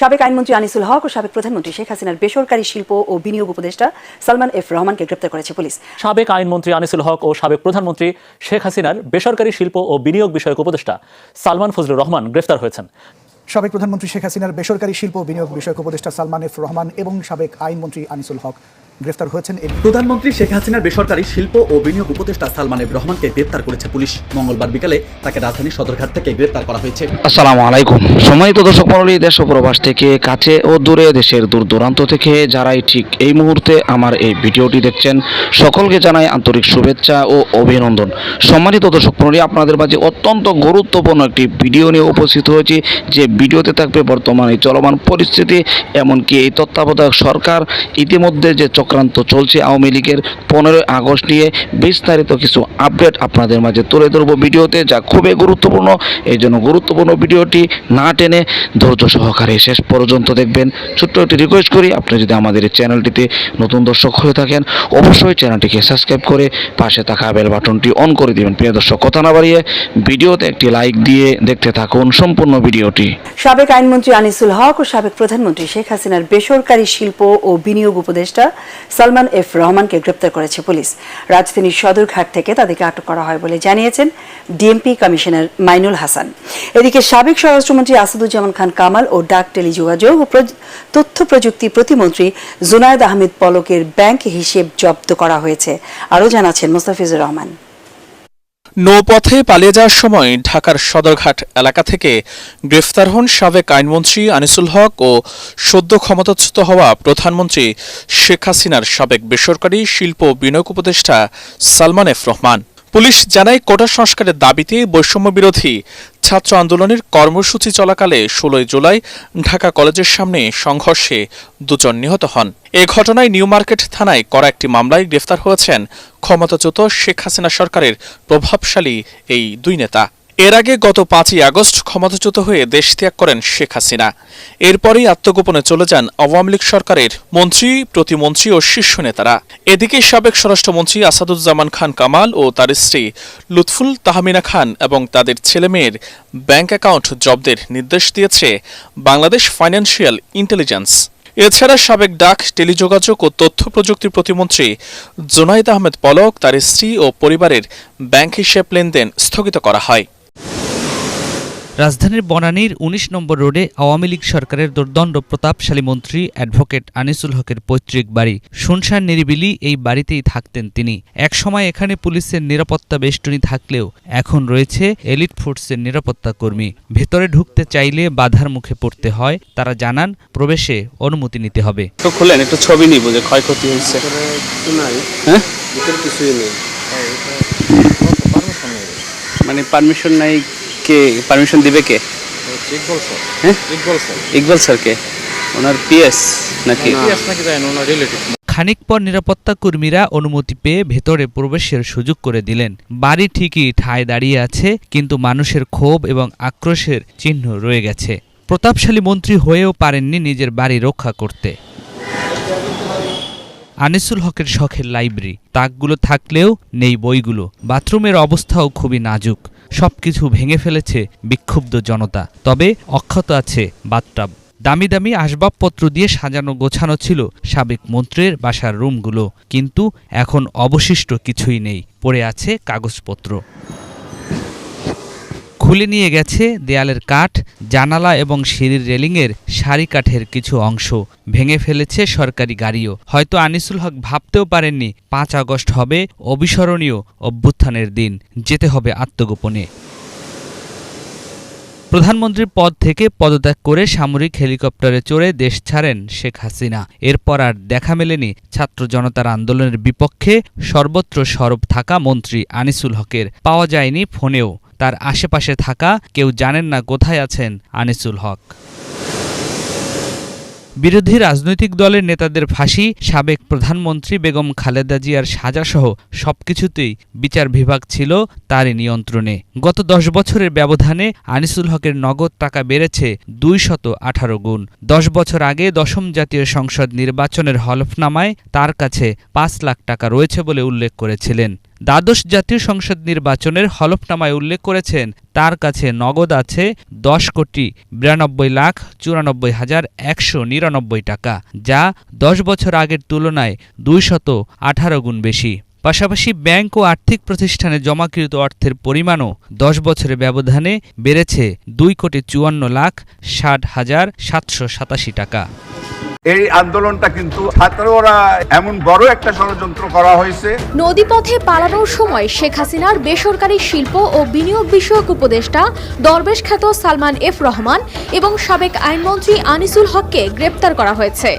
সাবেক আইনমন্ত্রী আনিসুল হক ও সাবেক প্রধানমন্ত্রী শেখ হাসিনার বেসরকারি শিল্প ও বিনিয়োগ উপদেষ্টা সালমান এফ রহমানকে গ্রেপ্তার করেছে পুলিশ। সাবেক আইনমন্ত্রী আনিসুল হক ও সাবেক প্রধানমন্ত্রী শেখ হাসিনার বেসরকারি শিল্প ও বিনিয়োগ বিষয়ক উপদেষ্টা সালমান ফজলুর রহমান গ্রেফতার হয়েছেন। সাবেক প্রধানমন্ত্রী শেখ হাসিনার বেসরকারি শিল্প ও বিনিয়োগ বিষয়ক উপদেষ্টা সালমান এফ রহমান এবং সাবেক আইনমন্ত্রী আনিসুল হক গ্রেফতার হয়েছেন এ প্রধানমন্ত্রী শেখ হাসিনার বেসরকারি শিল্প ও বিনিয়োগ উপদেষ্টা সালমান এব রহমানকে গ্রেপ্তার করেছে পুলিশ। মঙ্গলবার বিকালে তাকে রাজধানীর সদরঘাট থেকে গ্রেফতার করা হয়েছে। আসসালামু আলাইকুম। সম্মানিত দর্শক মণ্ডলী দেশ ও প্রবাস থেকে কাছে ও দূরে দেশের দূর দূরান্ত থেকে যারাই ঠিক এই মুহূর্তে আমার এই ভিডিওটি দেখছেন সকলকে জানাই আন্তরিক শুভেচ্ছা ও অভিনন্দন। সম্মানিত দর্শক মণ্ডলী আপনাদের মাঝে অত্যন্ত গুরুত্বপূর্ণ একটি ভিডিও নিয়ে উপস্থিত হয়েছি। যে ভিডিওতে থাকবে বর্তমানে চলমান পরিস্থিতি এমনকি এই তত্ত্বাবধায়ক সরকার ইতিমধ্যে যে চক্রান্ত চলছে আওয়ামী লীগের পনেরোই আগস্ট নিয়ে বিস্তারিত কিছু আপডেট আপনাদের মাঝে তুলে ধরবো ভিডিওতে, যা খুবই গুরুত্বপূর্ণ। এই জন্য গুরুত্বপূর্ণ ভিডিওটি না টেনে ধৈর্য সহকারে শেষ পর্যন্ত দেখবেন। ছোট্ট একটি রিকোয়েস্ট করি, আপনি যদি আমাদের এই চ্যানেলটিতে নতুন দর্শক হয়ে থাকেন, অবশ্যই চ্যানেলটিকে সাবস্ক্রাইব করে পাশে থাকা বেল বাটনটি অন করে দিবেন। প্রিয় দর্শক, কথা না বাড়িয়ে ভিডিওতে একটি লাইক দিয়ে দেখতে থাকুন সম্পূর্ণ ভিডিওটি। সাবেক আইনমন্ত্রী আনিসুল হক ও সাবেক প্রধানমন্ত্রী শেখ হাসিনার বেসরকারি শিল্প ও বিনিয়োগ উপদেষ্টা সালমান এফ রহমানকে গ্রেপ্তার করেছে পুলিশ। রাজধানীর সদরঘাট থেকে তাদেরকে আটক করা হয় বলে জানিয়েছেন ডিএমপি কমিশনার মাইনুল হাসান। এদিকে সাবেক স্বরাষ্ট্রমন্ত্রী আসাদুজ্জামান খান কামাল ও ডাক টেলিযোগাযোগ ও তথ্য প্রযুক্তি প্রতিমন্ত্রী জুনায়দ আহমেদ পলকের ব্যাংক হিসেব জব্দ করা হয়েছে। আরও জানাচ্ছেন মোস্তাফিজুর রহমান। নৌপথে পালিয়ে যাওয়ার সময় ঢাকার সদরঘাট এলাকা থেকে গ্রেফতার হন সাবেক আইনমন্ত্রী আনিসুল হক ও সদ্য ক্ষমতাচ্যুত হওয়া প্রধানমন্ত্রী শেখ হাসিনার সাবেক বেসরকারি শিল্প বিনিয়োগ উপদেষ্টা সালমান এফ রহমান। পুলিশ জানায় কোটা সংস্কারের দাবিতে বৈষম্য বিরোধী ছাত্র আন্দোলনের কর্মসূচি চলাকালে ষোলোই জুলাই ঢাকা কলেজের সামনে সংঘর্ষে দুজন নিহত হন। এ ঘটনায় নিউ মার্কেট থানায় করা একটি মামলায় গ্রেফতার হয়েছেন ক্ষমতাচ্যুত শেখ হাসিনা সরকারের প্রভাবশালী এই দুই নেতা। এর আগে গত পাঁচই আগস্ট ক্ষমতাচ্যুত হয়ে দেশ ত্যাগ করেন শেখ হাসিনা। এরপরেই আত্মগোপনে চলে যান আওয়ামী লীগ সরকারের মন্ত্রী, প্রতিমন্ত্রী ও শীর্ষ নেতারা। এদিকে সাবেক স্বরাষ্ট্রমন্ত্রী আসাদুজ্জামান খান কামাল ও তার স্ত্রী লুৎফুল তাহমিনা খান এবং তাদের ছেলেমেয়ের ব্যাংক অ্যাকাউন্ট জব্দের নির্দেশ দিয়েছে বাংলাদেশ ফাইন্যান্সিয়াল ইন্টেলিজেন্স। এছাড়া সাবেক ডাক, টেলিযোগাযোগ ও তথ্য প্রযুক্তি প্রতিমন্ত্রী জোনাইদ আহমেদ পলক তার স্ত্রী ও পরিবারের ব্যাংক হিসেব লেনদেন স্থগিত করা হয়। রাজধানীর বনানীর ১৯ নম্বর রোডে আওয়ামী লীগ সরকারের দুর্দণ্ড প্রতাপশালী মন্ত্রী অ্যাডভোকেট আনিসুল হকের পৈতৃক বাড়ি। শুনশান নিরিবিলি এই বাড়িতেই থাকতেন তিনি। একসময় এখানে পুলিশের নিরাপত্তা বেষ্টনী থাকলেও এখন রয়েছে এলিট ফোর্সের নিরাপত্তা কর্মী। ভেতরে ঢুকতে চাইলে বাধার মুখে পড়তে হয়। তারা জানান প্রবেশে অনুমতি নিতে হবে। একটু খুলেন একটু ছবি নিব যে ক্ষয়ক্ষতি হয়েছে। হ্যাঁ? মানে পারমিশন নাই কে? পারমিশন দিবে কে? হ্যাঁ? ইকবাল স্যার। কে ওনার পিএস নাকি? খানিক পর নিরাপত্তা কর্মীরা অনুমতি পেয়ে ভেতরে প্রবেশের সুযোগ করে দিলেন। বাড়ি ঠিকই ঠায় দাঁড়িয়ে আছে কিন্তু মানুষের ক্ষোভ এবং আক্রোশের চিহ্ন রয়ে গেছে। প্রতাপশালী মন্ত্রী হয়েও পারেননি নিজের বাড়ি রক্ষা করতে। আনিসুল হকের শখের লাইব্রেরি। তাকগুলো থাকলেও নেই বইগুলো। বাথরুমের অবস্থাও খুবই নাজুক। সবকিছু ভেঙে ফেলেছে বিক্ষুব্ধ জনতা। তবে অক্ষত আছে বাথটাব দামি দামি আসবাবপত্র দিয়ে সাজানো গোছানো ছিল সাবেক মন্ত্রীর বাসার রুমগুলো। কিন্তু এখন অবশিষ্ট কিছুই নেই। পড়ে আছে কাগজপত্র। খুলে নিয়ে গেছে দেয়ালের কাঠ, জানালা এবং সিঁড়ির রেলিংয়ের সারি কাঠের কিছু অংশ। ভেঙে ফেলেছে সরকারি গাড়িও। হয়তো আনিসুল হক ভাবতেও পারেননি, পাঁচ আগস্ট হবে অবিস্মরণীয় অভ্যুত্থানের দিন। যেতে হবে আত্মগোপনে। প্রধানমন্ত্রীর পদ থেকে পদত্যাগ করে সামরিক হেলিকপ্টারে চড়ে দেশ ছাড়েন শেখ হাসিনা। এরপর আর দেখা মেলেনি ছাত্র জনতার আন্দোলনের বিপক্ষে সর্বত্র সরব থাকা মন্ত্রী আনিসুল হকের। পাওয়া যায়নি ফোনেও। তার আশেপাশে থাকা কেউ জানেন না কোথায় আছেন আনিসুল হক। বিরোধী রাজনৈতিক দলের নেতাদের ফাঁসি, সাবেক প্রধানমন্ত্রী বেগম খালেদা জিয়ার সাজাসহ সবকিছুতেই বিচার বিভাগ ছিল তারই নিয়ন্ত্রণে। গত দশ বছরের ব্যবধানে আনিসুল হকের নগদ টাকা বেড়েছে দুই শত আঠারো গুণ। দশ বছর আগে দশম জাতীয় সংসদ নির্বাচনের হলফনামায় তার কাছে পাঁচ লাখ টাকা রয়েছে বলে উল্লেখ করেছিলেন। দ্বাদশ জাতীয় সংসদ নির্বাচনের হলফনামায় উল্লেখ করেছেন, তার কাছে নগদ আছে দশ কোটি বিরানব্বই লাখ চুরানব্বই হাজার একশো নিরানব্বই টাকা, যা দশ বছর আগের তুলনায় দুইশত আঠারো গুণ বেশি। পাশাপাশি ব্যাংক ও আর্থিক প্রতিষ্ঠানে জমাকৃত অর্থের পরিমাণও দশ বছরের ব্যবধানে বেড়েছে দুই কোটি চুয়ান্ন লাখ ষাট হাজার সাতশো সাতাশি টাকা। এই আন্দোলনটা কিন্তু ছাত্ররা এমন বড় একটা ষড়যন্ত্র করা হয়েছে। নদীপথে পালানোর সময় শেখ হাসিনার বেসরকারি শিল্প ও বিনিয়োগ বিষয়ক উপদেষ্টা দরবেশ খ্যাত সালমান এফ রহমান এবং সাবেক আইনমন্ত্রী আনিসুল হককে গ্রেপ্তার করা হয়েছে।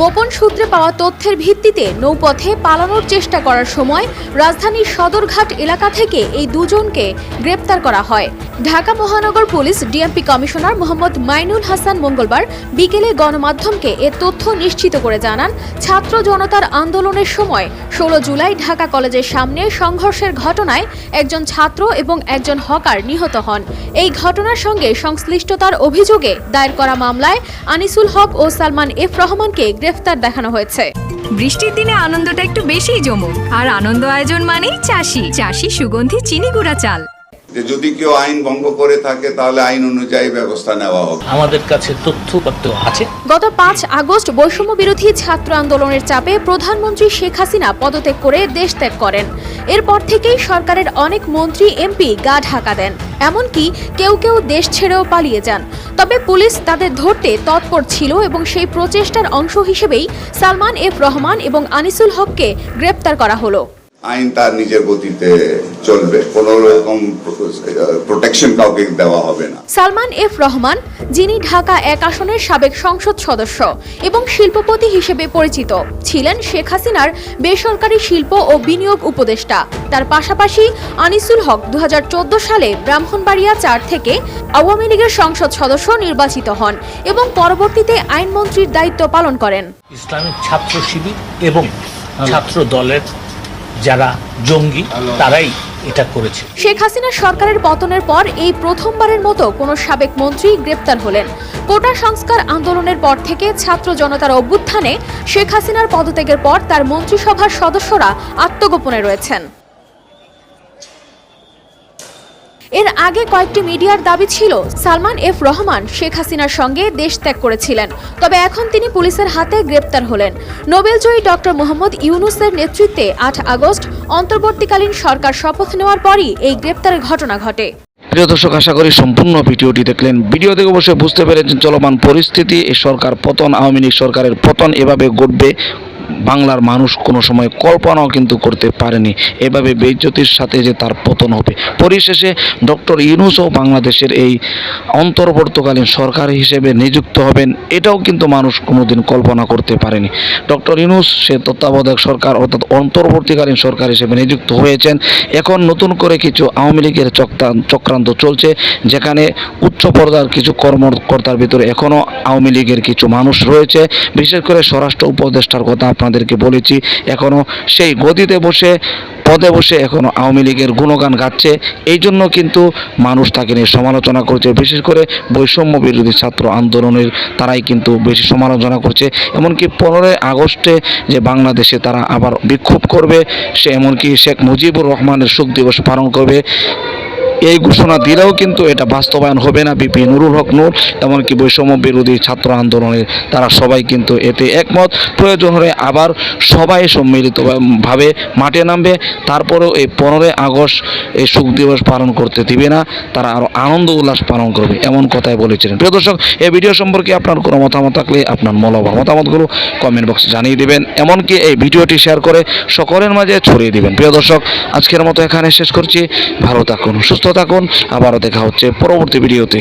গোপন সূত্রে পাওয়া তথ্যের ভিত্তিতে নৌপথে পালানোর চেষ্টা করার সময় রাজধানীর সদরঘাট এলাকা থেকে এই দুজনকে গ্রেপ্তার করা হয়। ঢাকা মহানগর police DMP commissioner Mohammad Mainul Hasan মঙ্গলবার বিকেলে গণমাধ্যমকে এ তথ্য নিশ্চিত করে জানান, ছাত্র জনতার আন্দোলনের সময় ষোলো জুলাই ঢাকা কলেজের সামনে সংঘর্ষের ঘটনায় একজন ছাত্র এবং একজন হকার নিহত হন। এই ঘটনার সঙ্গে সংশ্লিষ্টতার অভিযোগে দায়ের করা মামলায় আনিসুল হক ও সালমান এফ রহমানকে গ্রেফতার দেখানো হয়েছে। বৃষ্টির দিনে আনন্দটা একটু বেশিই জমুক। আর আনন্দ আয়োজন মানেই চাষি। চাষি সুগন্ধি চিনি গুঁড়া চাল। যে যদি কেউ আইন ভঙ্গ করে থাকে তাহলে আইন অনুযায়ী ব্যবস্থা নেওয়া হবে। আমাদের কাছে তথ্যপত্র আছে। গত পাঁচ আগস্ট বৈষম্য বিরোধী ছাত্র আন্দোলনের চাপে প্রধানমন্ত্রী শেখ হাসিনা পদত্যাগ করে দেশ ত্যাগ করেন। এরপর থেকেই সরকারের অনেক মন্ত্রী এমপি গা ঢাকা দেন। এমনকি কেউ কেউ দেশ ছেড়েও পালিয়ে যান। তবে পুলিশ তাদের ধরতে তৎপর ছিল এবং সেই প্রচেষ্টার অংশ হিসেবেই সালমান এফ রহমান এবং আনিসুল হককে গ্রেপ্তার করা হলো। আইন তার নিজের গতিতে চলবে। কোনো রকম প্রোটেকশন কাউকে দেওয়া হবে না। সালমান এফ রহমান যিনি ঢাকা এক আসনের সাবেক সংসদ সদস্য এবং শিল্পপতি হিসেবে পরিচিত ছিলেন শেখ হাসিনার বেসরকারি শিল্প ও বিনিয়োগ উপদেষ্টা। তার পাশাপাশি আনিসুল হক দু হাজার চোদ্দ সালে ব্রাহ্মণবাড়িয়া চার থেকে আওয়ামী লীগের সংসদ সদস্য নির্বাচিত হন এবং পরবর্তীতে আইনমন্ত্রীর দায়িত্ব পালন করেন। ইসলামিক ছাত্র শিবির এবং ছাত্র দলের যারা জঙ্গি তারাই এটা করেছে। শেখ হাসিনা সরকারের পতনের পর এই প্রথমবারের মতো কোনো সাবেক মন্ত্রী গ্রেপ্তার হলেন। কোটা সংস্কার আন্দোলনের পর থেকে ছাত্র জনতার অভ্যুত্থানে শেখ হাসিনার পদত্যাগের পর তার মন্ত্রিসভার সদস্যরা আত্মগোপনে রয়েছেন। এর আগে কয়েকটি মিডিয়ার দাবি ছিল, সালমান এফ রহমান শেখ হাসিনার সঙ্গে দেশ ত্যাগ করেছিলেন। তবে এখন তিনি পুলিশের হাতে গ্রেপ্তার হলেন। নোবেলজয়ী ডক্টর মোহাম্মদ ইউনুসের নেতৃত্বে আট আগস্ট অন্তর্বর্তীকালীন সরকার শপথ নেওয়ার পরই এই গ্রেপ্তারের ঘটনা ঘটে। প্রিয় দর্শক, আশা করি সম্পূর্ণ ভিডিওটি দেখলেন। ভিডিও থেকে অবশ্যই বুঝতে পেরেছেন চলমান পরিস্থিতি। এই সরকার পতন, আওয়ামী লীগ সরকারের পতন এভাবে ঘটবে। বাংলার মানুষ কোনো সময় কল্পনাও কিন্তু করতে পারেনি। এভাবে বেজ্জতির সাথে যে তার পতন হবে। পরিশেষে ডক্টর ইউনুসও বাংলাদেশের এই অন্তর্বর্তীকালীন সরকার হিসেবে নিযুক্ত হবেন। এটাও কিন্তু মানুষ কোনোদিন কল্পনা করতে পারেনি। ডক্টর ইউনুস, সে তত্ত্বাবধায়ক সরকার অর্থাৎ অন্তর্বর্তীকালীন সরকার হিসেবে নিযুক্ত হয়েছেন। এখন নতুন করে কিছু আওয়ামী লীগের চক্রান্ত চক্রান্ত চলছে, যেখানে উচ্চ পর্যায়ের কিছু কর্মকর্তার ভিতরে এখনও আওয়ামী লীগের কিছু মানুষ রয়েছে। বিশেষ করে স্বরাষ্ট্র উপদেষ্টার কথা আপনাদেরকে বলেছি এখনও সেই গদিতে বসে, পদে বসে এখনও আওয়ামী লীগের গুণগান গাচ্ছে। এই জন্য কিন্তু মানুষ তাকে নিয়ে সমালোচনা করছে। বিশেষ করে বৈষম্য বিরোধী ছাত্র আন্দোলনের তারাই কিন্তু বেশি সমালোচনা করছে। এমনকি পনেরোই আগস্টে যে বাংলাদেশে তারা আবার বিক্ষোভ করবে, সে এমনকি শেখ মুজিবুর রহমানের শোক দিবস পালন করবে। এই ঘোষণা দিলেও কিন্তু এটা বাস্তবায়ন হবে না। বিপি নুরুল হক নূর এমনকি বৈষম্য বিরোধী ছাত্র আন্দোলনের তারা সবাই কিন্তু এতে একমত। প্রয়োজন হলে আবার সবাই সম্মিলিতভাবে মাঠে নামবে। তারপরেও এই পনেরোই আগস্ট এই শোক দিবস পালন করতে দিবে না, তারা আরও আনন্দ উল্লাস পালন করবে, এমন কথাই বলেছিলেন। প্রিয় দর্শক, এই ভিডিও সম্পর্কে আপনার কোনো মতামত থাকলে আপনার মূল্যবান মতামতগুলো কমেন্ট বক্সে জানিয়ে দেবেন, এমনকি এই ভিডিওটি শেয়ার করে সকলের মাঝে ছড়িয়ে দেবেন। প্রিয় দর্শক, আজকের মতো এখানে শেষ করছি। ভালো থাকুন, সুস্থ থাকুন আবারও দেখা হচ্ছে পরবর্তী ভিডিওতে।